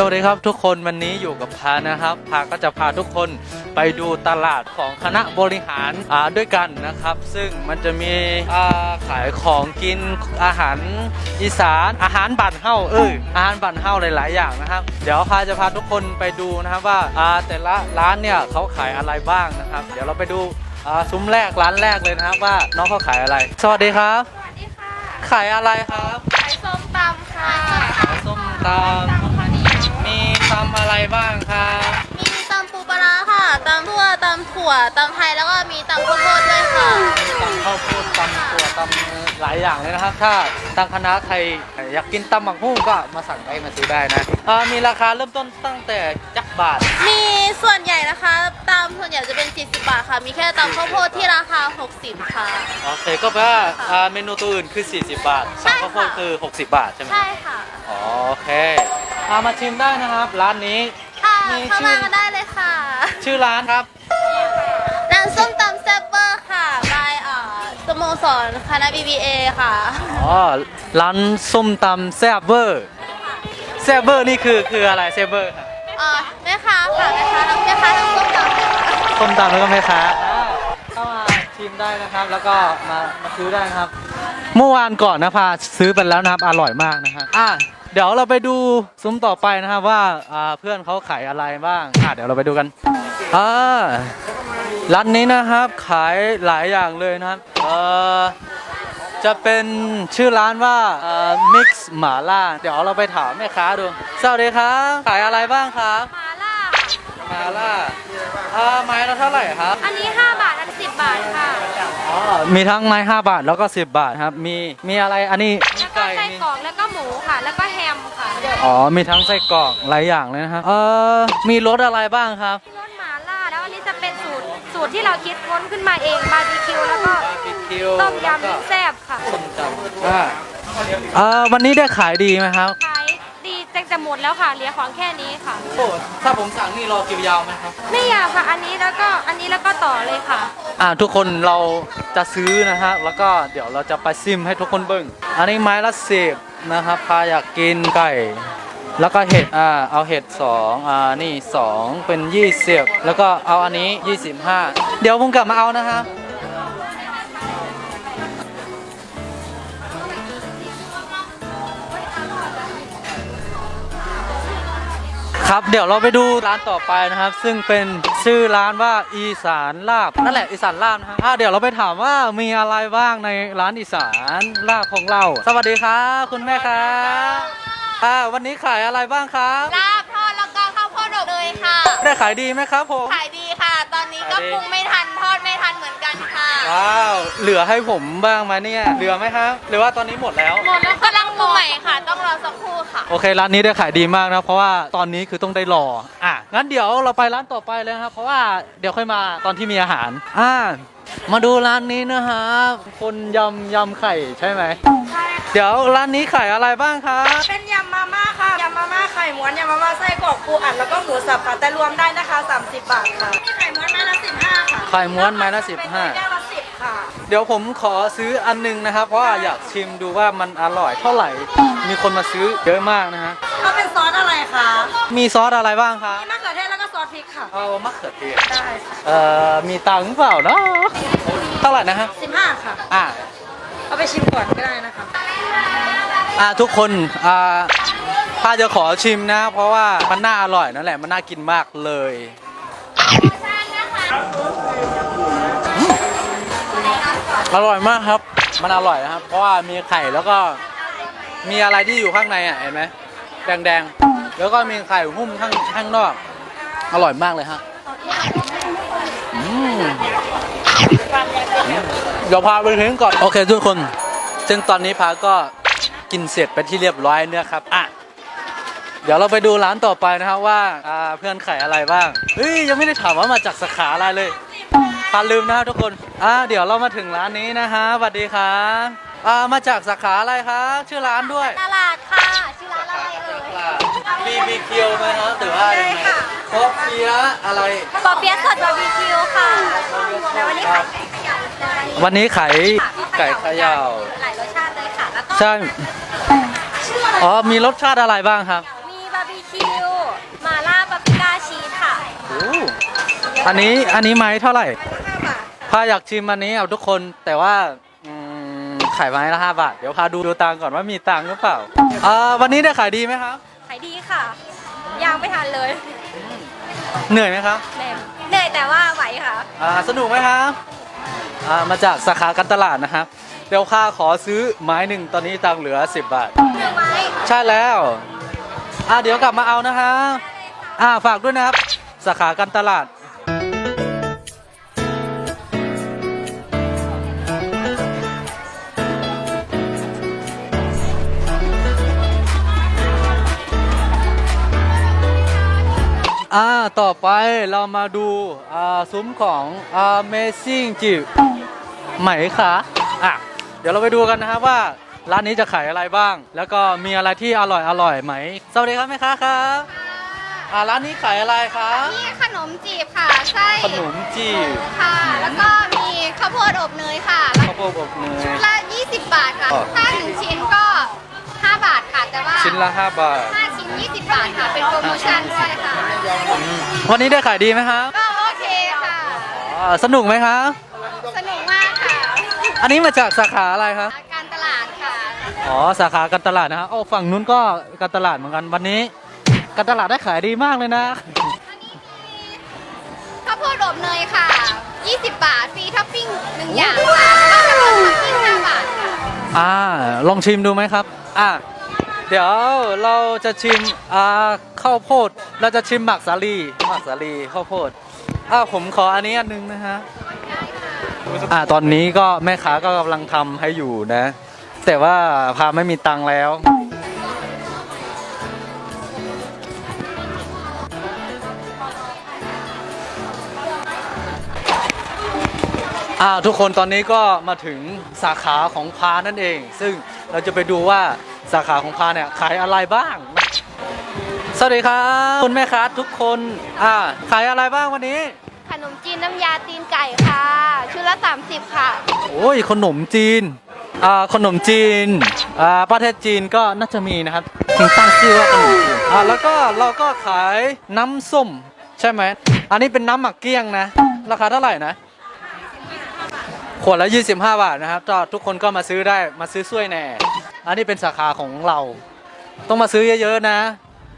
สวัสดีครับทุกคนวันนี้อยู่กับพานะครับ พาก็จะพาทุกคนไปดูตลาดของคณะบริหารอ่าด้วยกันนะครับ ซึ่งมันจะมีอ่าขายของกินอาหารอีสานอาหารบั่นเฮ้าเอ้ยอาหารบั่นเฮ้าหลายๆ อย่างนะครับ เดี๋ยวพาจะพาทุกคนไปดูนะครับว่าอ่าแต่ละร้านเนี่ยเขาขายอะไรบ้างนะครับ เดี๋ยวเราไปดูอ่าซุ้มแรกร้านแรกเลยนะครับว่าน้องเขาขายอะไร สวัสดีครับสวัสดีค่ะขายอะไรครับขายส้มตำค่ะขายส้มตำมีตำอะไร บ้างครับมีตำปูปลาร้าค่ะตำทั่วตำถั่วตำไทยแล้วก็มีตำข้าวโพดด้วยค่ะตำข้าวโพดตำถั่วตำหลายอย่างเลยนะครับ ถ้าทางคณะไทยอยากกินตำบักหุ่งก็มาสั่งได้มาซื้อได้นะอ่ามีราคาเริ่มต้นตั้งแต่จักบาท มีส่วนใหญ่นะคะตำส่วนใหญ่จะเป็น 40 บาทค่ะ มีแค่ตำข้าวโพดที่ราคา 60 ค่ะ โอเคก็แปลว่าอ่าเมนูตัวอื่นคือ 40 บาทใช่ตำค่ะข้าวโพดคือ 60 บาทใช่ไหมใช่ค่ะ อ๋อโอเค อามาชิมได้นะครับ ร้านนี้ ค่ะมีเข้าชื่อมากันได้เลยค่ะชื่อร้านครับ ร้านส้มตำแซ่บเบอร์ค่ะบายเอ่อสโมสรคณะ BBA ค่ะ อ๋อ ร้านส้มตำแซ่บเวอร์แซ่บเวอร์นี่คือคืออะไรแซ่บเวอร์ครับเอ่อแม่ค้าค่ะแม่ค้าทั้งแม่ค้าทั้งส้มตำค่ะส้มตำแล้วก็แม่ค้าเข้ามาชิมได้นะครับ แล้วก็มามาซื้อได้นะครับ เมื่อวานก่อนนะพาซื้อไปแล้วนะครับ อร่อยมากนะครับอะ เดี๋ยวเราไปดูซุ้มต่อไปนะครับว่าอ่าเพื่อนเขาขายอะไรบ้างอะเดี๋ยวเราไปดูกันอ่าร้านนี้นะครับขายหลายอย่างเลยนะครับเอ่อจะเป็นชื่อร้านว่าเอ่อ mix หมาล่าเดี๋ยวเราไปถามแม่ค้าดูสวัสดีครับขายอะไรบ้างครับมาล่าหมาล่าอ่าไม้ละเท่าไหร่ครับ อันนี้ 5 บาท อัน 10 บาทค่ะอ๋อมีทั้งไม้ 5 บาทแล้วก็ 10 บาทครับ มีมีอะไรอันนี้มีแล้วก็ ไก่ไส้มีกรอกแล้วก็หมูค่ะ แล้วก็แฮมค่ะอ๋อ มีทั้งไส้กรอกหลายอย่างเลยนะครับเออมีรสอะไรบ้างครับ มีรสหมาล่าแล้วอันนี้จะเป็นสูตรสูตรที่เราคิดค้นขึ้นมาเองบาร์บีคิวแล้วก็บาร์บีคิวต้มแล้วยำก็มิกแซ่บค่ะส้มตำอ่าเออวันนี้ได้ขายดีไหมครับขายดี จังจะหมดแล้วค่ะเหลือของแค่นี้ค่ะ โอ้ถ้าผมสั่งนี่รอคิวยาวไหมครับ ไม่อยากค่ะ อันนี้แล้วก็อันนี้แล้วก็ต่อเลยค่ะ อ่าทุกคนเราจะซื้อนะฮะแล้วก็เดี๋ยวเราจะไปซิมให้ทุกคนเบิ่งอันนี้ไม้ละสิบนะครับพาอยากกินไก่ แล้วก็เห็ดอ่าเอาเห็ดสองอ่านี่สองเป็นยี่สิบแล้วก็เอาอันนี้ยี่สิบห้าเดี๋ยวผมกลับมาเอานะฮะ ครับเดี๋ยวเราไปดูร้านต่อไปนะครับ ซึ่งเป็นชื่อร้านว่าอีสานลาบนั่นแหละอีสานลาบนะฮะอะเดี๋ยวเราไปถามว่ามีอะไรบ้างในร้านอีสานลาบของเรา สวัสดีครับคุณแม่ครับอ่าวันนี้ขายอะไรบ้างครับลาบทอดแล้วก็ข้าวโพดอบเลยค่ะ ได้ขายดีไหมครับผม ขายดีค่ะ ตอนนี้ก็ขายดีปรุงไม่ทันทอดไม่ทันเหมือนกันค่ะ ว้าว เหลือให้ผมบ้างไหมเนี่ย เหลือไหมครับ หรือว่าตอนนี้หมดแล้ว หมดแล้ว กำลังปรุงใหม่ค่ะ ต้องรอสักครู่ค่ะ โอเค ร้านนี้ได้ขายดีมากนะ เพราะว่าตอนนี้คือต้องได้รออะงั้นเดี๋ยวเราไปร้านต่อไปเลยนะครับ เพราะว่าเดี๋ยวค่อยมาตอนที่มีอาหารอ่ามาดูร้านนี้นะฮะคนยำยำไข่ใช่ไหมใช่เดี๋ยวร้านนี้ขายอะไรบ้างครับ เป็นยำมาม่าค่ะยำมาม่าไข่ม้วนยำมาม่าไส้กรอกปูอัดแล้วก็หมูสับค่ะแต่รวมได้นะคะ 30 บาทค่ะนี่ไข่ม้วนไม้ละ15ค่ะไข่ม้วนไม้ละเป็น15แก้วละ10ค่ะ เดี๋ยวผมขอซื้ออันหนึงนะครับ เพราะว่าอยากชิมดูว่ามันอร่อยเท่าไหร่ มีคนมาซื้อเยอะมากนะฮะเอาเป็นซอสอะไรคะมีซอสอะไรบ้างครับมีมะเขือเทศแล้วก็ซอสพริกค่ะ เอามะเขือเทศได้ค่ะเอ่อ มีตังค์เปล่าเนาะเท่าไหร่นะครับ15ค่ะ อะ เอาไปชิมก่อนก็ได้นะคะ อะทุกคนอ่าถ้าจะขอชิมนะ เพราะว่ามันน่าอร่อยนั่นแหละมันน่ากินมากเลยอืม อร่อยมากครับ มันอร่อยนะครับ เพราะว่ามีไข่แล้วก็มีอะไรที่อยู่ข้างในอะเห็นไหมแดงๆ แล้วก็มีไข่หุ้มข้างข้างนอก อร่อยมากเลยฮะอืมเดี๋ยวพาไปถึงก่อน โอเคทุกคน ซึ่งตอนนี้พาก็กินเสร็จไปที่เรียบร้อยเนี่ยครับ อะ เดี๋ยวเราไปดูร้านต่อไปนะครับว่าอ่าเพื่อนขายอะไรบ้าง เฮ้ย ยังไม่ได้ถามว่ามาจากสาขาอะไรเลย พาลืมนะครับทุกคนอ่าเดี๋ยวเรามาถึงร้านนี้นะฮะสวัสดีครับอ่ามาจากสาขาอะไรครับชื่อร้านด้วยตลาดค่ะ ชื่อร้านอะไรเอ่ยบีบีคิวไหมครับหรือว่ายังไงคอฟเฟียะอะไรปอเปี๊ยะสดบาร์บีคิวค่ะแล้ววันนี้ขายวันนี้ขายไก่เขย่าหลายรสชาติเลยค่ะแล้วก็ใช่อ๋อมีรสชาติอะไรบ้างครับ มีบาร์บีคิวมาล่าปาปริก้าชีสค่ะโอ้อันนี้อันนี้ไม้เท่าไหร่ 5บาทพาอยากชิมอันนี้เอาทุกคนแต่ว่าอืมขายไม้ละห้าบาท เดี๋ยวพาดูดูตังค์ก่อนว่ามีตังค์หรือเปล่าอ่าวันนี้ได้ขายดีไหมครับ ขายดีค่ะยังไม่ทันเลยเหนื่อยไหมครับเหนื่อยเหนื่อยแต่ว่าไหวค่ะ อ่าสนุกไหมครับอ่ามาจากสาขาการตลาดนะครับ เดี๋ยวข้าขอซื้อไม้หนึ่งตอนนี้ตังค์เหลือ 10 บาทหนึ่งไม้ใช่แล้ว อ่าเดี๋ยวกลับมาเอานะฮะอ่าฝากด้วยนะครับ สาขาการตลาด อ่าต่อไปเรามาดูอ่าซุ้มของ Amazing จิบไหมคะอะเดี๋ยวเราไปดูกันนะครับว่าร้านนี้จะขายอะไรบ้าง แล้วก็มีอะไรที่อร่อยอร่อยไหม สวัสดีครับแม่ค้าครับอ่าร้านนี้ขายอะไรครับนี่ขนมจีบค่ะไส้ขนมจีบค่ะ แล้วก็มีข้าวโพดอบเนยค่ะข้าวโพดอบเนย ชุดละ 20 บาทค่ะ อ๋อ ถ้าหนึ่งชิ้นก็5บาทค่ะ แต่ว่าชิ้นละ 5 บาท5ชิ้น20 บาทค่ะ เป็นโปรโมชั่นด้วยค่ะ วันนี้ได้ขายดีไหมครับก็โอเคค่ะอ่าสนุกไหมครับ สนุกมากค่ะ อันนี้มาจากสาขาอะไรครับ การตลาดค่ะ อ๋อ สาขาการตลาดนะครับโอ้ฝั่งนู้นก็การตลาดเหมือนกัน วันนี้การตลาดได้ขายดีมากเลยนะข้าวโพดอบเนยค่ะ 20 บาท ฟรีท็อปปิ้งหนึ่งอย่างค่ะแล้วก็ขนมท็อปปิ้ง5บาทค่ะ อ่า ลองชิมดูไหมครับ อ่า เดี๋ยวเราจะชิมอ่าข้าวโพด เราจะชิมหมักสาลีหมักสาลีข้าวโพดอ่าผมขออันนี้อันนึงนะฮะอ่าตอนนี้ก็แม่ค้าก็กำลังทำให้อยู่นะ แต่ว่าพาไม่มีตังค์แล้ว อ่าทุกคนตอนนี้ก็มาถึงสาขาของพานั่นเอง ซึ่งเราจะไปดูว่าสาขาของพาเนี่ยขายอะไรบ้าง สวัสดีครับคุณแม่ค้าทุกคนอ่าขายอะไรบ้างวันนี้ขนมจีนน้ำยาตีนไก่ค่ะ ชุดละ 30 ค่ะ โอ้ยขนมจีนอ่าขนมจีนอ่าประเทศจีนก็น่าจะมีนะครับถึงตั้งชื่อว่าขนมจีนอ่าแล้วก็เราก็ขายน้ำส้ม ใช่ไหมอันนี้เป็นน้ำหมักเกี้ยงนะ ราคาเท่าไหร่นะ ขวดละ 25 บาทนะครับก็ทุกคนก็มาซื้อได้มาซื้อช่วยแน่ อันนี้เป็นสาขาของเรา ต้องมาซื้อเยอะๆนะ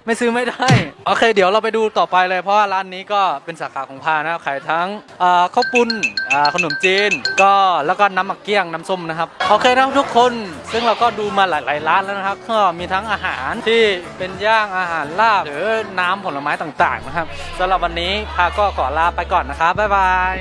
ไม่ซื้อไม่ได้ โอเค เดี๋ยวเราไปดูต่อไปเลยเพราะว่าร้านนี้ก็เป็นสาขาของพานะครับขายทั้งอ่าข้าวปุ้นอ่าขนมจีน ก็แล้วก็น้ำหมักเกี้ยงน้ำส้มนะครับ โอเคนะครับทุกคนซึ่งเราก็ดูมาหลายๆร้านแล้วนะครับก็มีทั้งอาหารที่เป็นย่างอาหารลาบหรือน้ำผลไม้ต่างๆนะครับสำหรับวันนี้พาก็ขอลาไปก่อนนะครับบ๊ายบาย